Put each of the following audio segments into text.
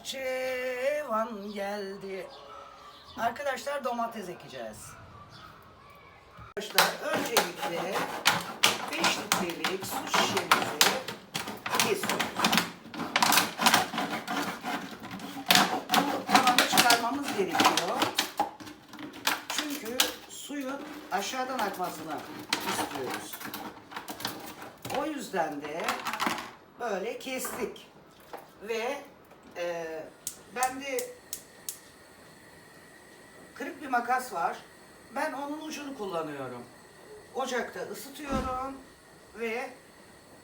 bahçevan geldi. Arkadaşlar domates ekeceğiz. Arkadaşlar öncelikle 5 litrelik su şişemizi kesiyoruz. Bu çıkarmamız gerekiyor. Çünkü suyun aşağıdan akmasını istiyoruz. O yüzden de böyle kestik. Ve e, bende kırık bir makas var. Ben onun ucunu kullanıyorum. Ocakta ısıtıyorum ve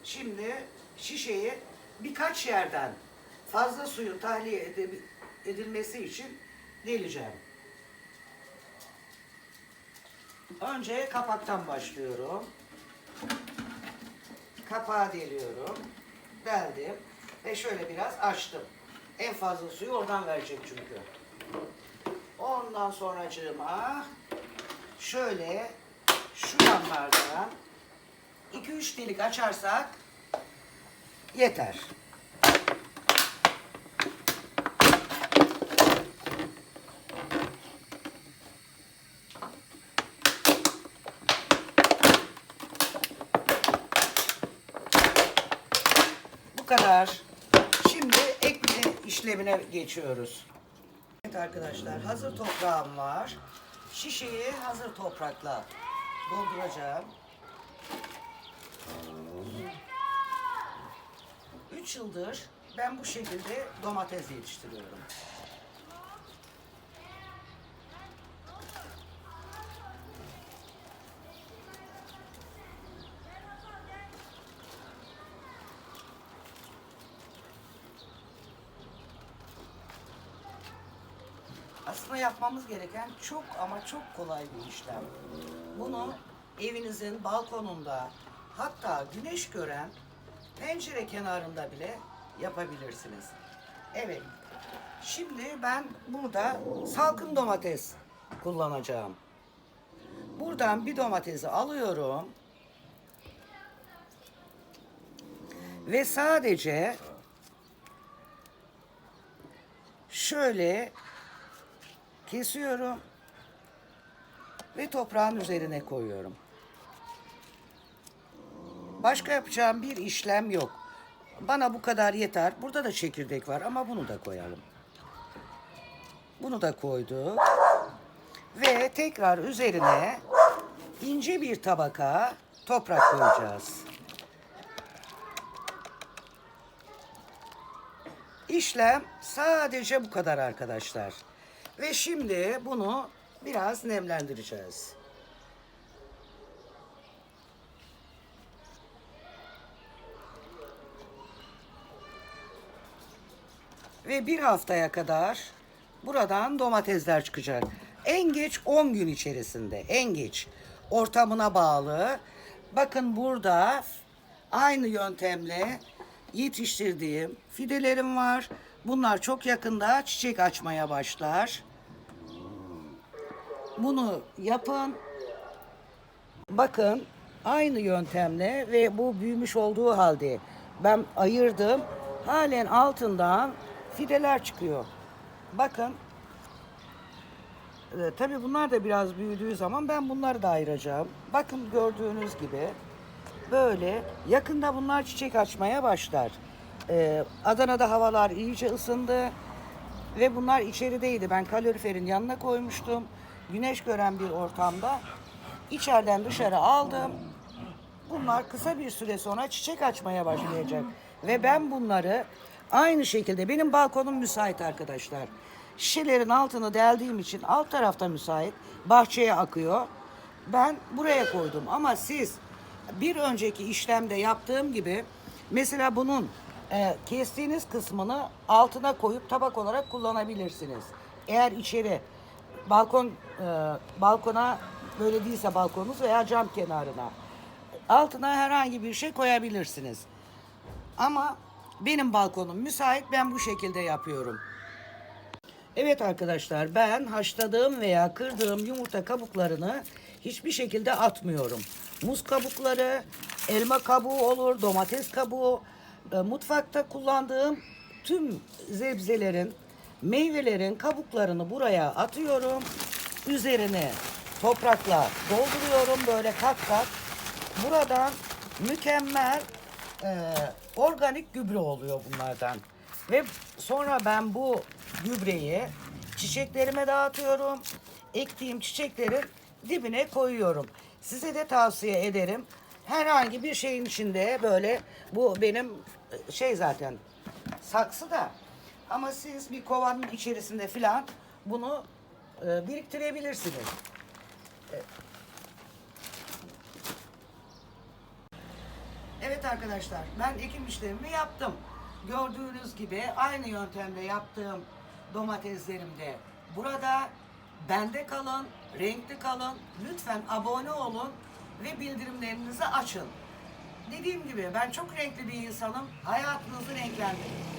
şimdi şişeyi birkaç yerden fazla suyun tahliye edilmesi için deleceğim. Önce kapaktan başlıyorum. Kapağı deliyorum. Deldim. Ve şöyle biraz açtım. En fazla suyu oradan verecek çünkü. Ondan sonracığıma şöyle şu yanlardan 2-3 delik açarsak yeter. Bu kadar. İşlemine geçiyoruz. Evet arkadaşlar hazır toprağım var. Şişeyi hazır toprakla dolduracağım. 3 yıldır ben bu şekilde domates yetiştiriyorum. Aslında yapmamız gereken çok ama çok kolay bir işlem. Bunu evinizin balkonunda hatta güneş gören pencere kenarında bile yapabilirsiniz. Evet. Şimdi ben burada salkım domates kullanacağım. Buradan bir domatesi alıyorum. Ve sadece şöyle kesiyorum ve toprağın üzerine koyuyorum. Başka yapacağım bir işlem yok. Bana bu kadar yeter. Burada da çekirdek var ama bunu da koyalım. Bunu da koyduk. Ve tekrar üzerine ince bir tabaka toprak koyacağız. İşlem sadece bu kadar arkadaşlar. Ve şimdi bunu biraz nemlendireceğiz. Ve bir haftaya kadar buradan domatesler çıkacak. En geç 10 gün içerisinde. En geç. Ortamına bağlı. Bakın burada aynı yöntemle yetiştirdiğim fidelerim var. Bunlar çok yakında çiçek açmaya başlar. Bunu yapın. Bakın aynı yöntemle ve bu büyümüş olduğu halde ben ayırdım. Halen altından fideler çıkıyor. Bakın. Ee, tabii bunlar da biraz büyüdüğü zaman ben bunları da ayıracağım. Bakın gördüğünüz gibi böyle yakında bunlar çiçek açmaya başlar. Ee, Adana'da havalar iyice ısındı ve bunlar içerideydi. Ben kaloriferin yanına koymuştum. Güneş gören bir ortamda içeriden dışarı aldım. Bunlar kısa bir süre sonra çiçek açmaya başlayacak. Ve ben bunları aynı şekilde benim balkonum müsait arkadaşlar. Şişelerin altını deldiğim için alt tarafta müsait. Bahçeye akıyor. Ben buraya koydum ama siz bir önceki işlemde yaptığım gibi mesela bunun e, kestiğiniz kısmını altına koyup tabak olarak kullanabilirsiniz. Eğer içeri balkon e, balkona böyle değilse balkonunuz veya cam kenarına altına herhangi bir şey koyabilirsiniz. Ama benim balkonum müsait ben bu şekilde yapıyorum. Evet arkadaşlar ben haşladığım veya kırdığım yumurta kabuklarını hiçbir şekilde atmıyorum. Muz kabukları, elma kabuğu olur, domates kabuğu, e, mutfakta kullandığım tüm zebzelerin, meyvelerin kabuklarını buraya atıyorum. Üzerine toprakla dolduruyorum böyle kat kat. Buradan mükemmel e, organik gübre oluyor bunlardan. Ve sonra ben bu gübreyi çiçeklerime dağıtıyorum. Ektiğim çiçeklerin dibine koyuyorum. Size de tavsiye ederim. Herhangi bir şeyin içinde böyle bu benim e, şey zaten saksı da ama siz bir kovanın içerisinde filan bunu e, biriktirebilirsiniz. Evet arkadaşlar ben ekim işlemimi yaptım. Gördüğünüz gibi aynı yöntemde yaptığım domateslerimde burada bende kalın, renkli kalın. Lütfen abone olun ve bildirimlerinizi açın. Dediğim gibi ben çok renkli bir insanım. Hayatınızı renklendirin.